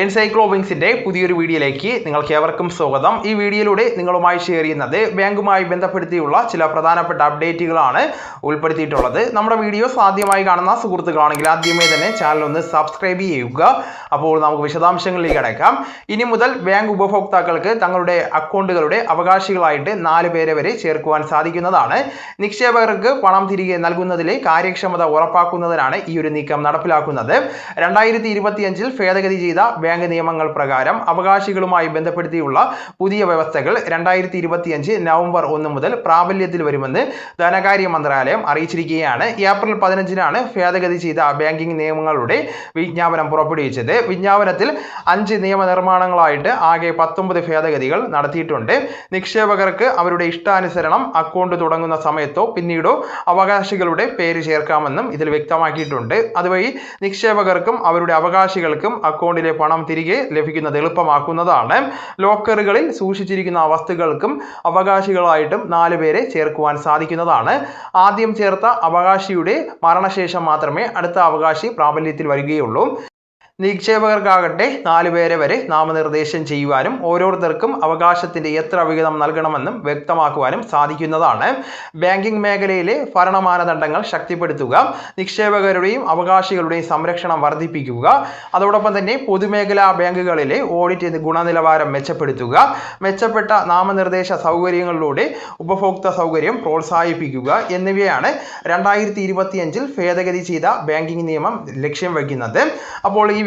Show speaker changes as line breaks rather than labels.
എൻസൈക്ലോബിങ്സിന്റെ പുതിയൊരു വീഡിയോയിലേക്ക് നിങ്ങൾക്ക് ഏവർക്കും സ്വാഗതം. ഈ വീഡിയോയിലൂടെ നിങ്ങളുമായി ഷെയർ ചെയ്യുന്നത് ബാങ്കുമായി ബന്ധപ്പെടുത്തിയുള്ള ചില പ്രധാനപ്പെട്ട അപ്ഡേറ്റുകളാണ് ഉൾപ്പെടുത്തിയിട്ടുള്ളത്. നമ്മുടെ വീഡിയോസ് ആദ്യമായി കാണുന്ന സുഹൃത്തുക്കളാണെങ്കിൽ ആദ്യമേ തന്നെ ചാനൽ ഒന്ന് സബ്സ്ക്രൈബ് ചെയ്യുക. അപ്പോൾ നമുക്ക് വിശദാംശങ്ങളിലേക്ക് അടക്കാം ഇനി മുതൽ ബാങ്ക് ഉപഭോക്താക്കൾക്ക് തങ്ങളുടെ അക്കൗണ്ടുകളുടെ അവകാശികളായിട്ട് നാല് പേരെ വരെ ചേർക്കുവാൻ സാധിക്കുന്നതാണ്. നിക്ഷേപകർക്ക് പണം തിരികെ നൽകുന്നതിലെ കാര്യക്ഷമത ഉറപ്പാക്കുന്നതിനാണ് ഈ ഒരു നീക്കം നടപ്പിലാക്കുന്നത്. രണ്ടായിരത്തി ഇരുപത്തിയഞ്ചിൽ ഭേദഗതി ചെയ്ത ബാങ്ക് നിയമങ്ങൾ പ്രകാരം അവകാശികളുമായി ബന്ധപ്പെടുത്തിയുള്ള പുതിയ വ്യവസ്ഥകൾ രണ്ടായിരത്തി ഇരുപത്തിയഞ്ച് നവംബർ ഒന്ന് മുതൽ പ്രാബല്യത്തിൽ വരുമെന്ന് ധനകാര്യ മന്ത്രാലയം അറിയിച്ചിരിക്കുകയാണ്. ഏപ്രിൽ പതിനഞ്ചിനാണ് ഭേദഗതി ചെയ്ത ബാങ്കിംഗ് നിയമങ്ങളുടെ വിജ്ഞാപനം പുറപ്പെടുവിച്ചത്. വിജ്ഞാപനത്തിൽ അഞ്ച് നിയമനിർമ്മാണങ്ങളായിട്ട് ആകെ പത്തൊമ്പത് ഭേദഗതികൾ നടത്തിയിട്ടുണ്ട്. നിക്ഷേപകർക്ക് അവരുടെ ഇഷ്ടാനുസരണം അക്കൗണ്ട് തുടങ്ങുന്ന സമയത്തോ പിന്നീടോ അവകാശികളുടെ പേര് ചേർക്കാമെന്നും ഇതിൽ വ്യക്തമാക്കിയിട്ടുണ്ട്. അതുവഴി നിക്ഷേപകർക്കും അവരുടെ അവകാശികൾക്കും അക്കൗണ്ടിലെ പണം തിരികെ ലഭിക്കുന്നത് എളുപ്പമാക്കുന്നതാണ്. ലോക്കറുകളിൽ സൂക്ഷിച്ചിരിക്കുന്ന വസ്തുക്കൾക്കും അവകാശികളായിട്ടും നാല് പേരെ ചേർക്കുവാൻ സാധിക്കുന്നതാണ്. ആദ്യം ചേർത്ത അവകാശിയുടെ മരണശേഷം മാത്രമേ അടുത്ത അവകാശി പ്രാബല്യത്തിൽ വരികയുള്ളൂ. നിക്ഷേപകർക്കാകട്ടെ നാലു പേരെ വരെ നാമനിർദ്ദേശം ചെയ്യുവാനും ഓരോരുത്തർക്കും അവകാശത്തിന്റെ എത്ര വിഹിതം നൽകണമെന്നും വ്യക്തമാക്കുവാനും സാധിക്കുന്നതാണ്. ബാങ്കിംഗ് മേഖലയിലെ ഭരണ മാനദണ്ഡങ്ങൾ ശക്തിപ്പെടുത്തുക നിക്ഷേപകരുടെയും അവകാശികളുടെയും സംരക്ഷണം വർദ്ധിപ്പിക്കുക അതോടൊപ്പം തന്നെ പൊതുമേഖലാ ബാങ്കുകളിലെ ഓഡിറ്റ് ഗുണനിലവാരം മെച്ചപ്പെടുത്തുക മെച്ചപ്പെട്ട നാമനിർദ്ദേശ സൗകര്യങ്ങളിലൂടെ ഉപഭോക്തൃ സൗകര്യം പ്രോത്സാഹിപ്പിക്കുക എന്നിവയാണ് രണ്ടായിരത്തി ഇരുപത്തിയഞ്ചിൽ ഭേദഗതി ചെയ്ത ബാങ്കിംഗ് നിയമം ലക്ഷ്യം വയ്ക്കുന്നത്. അപ്പോൾ ഈ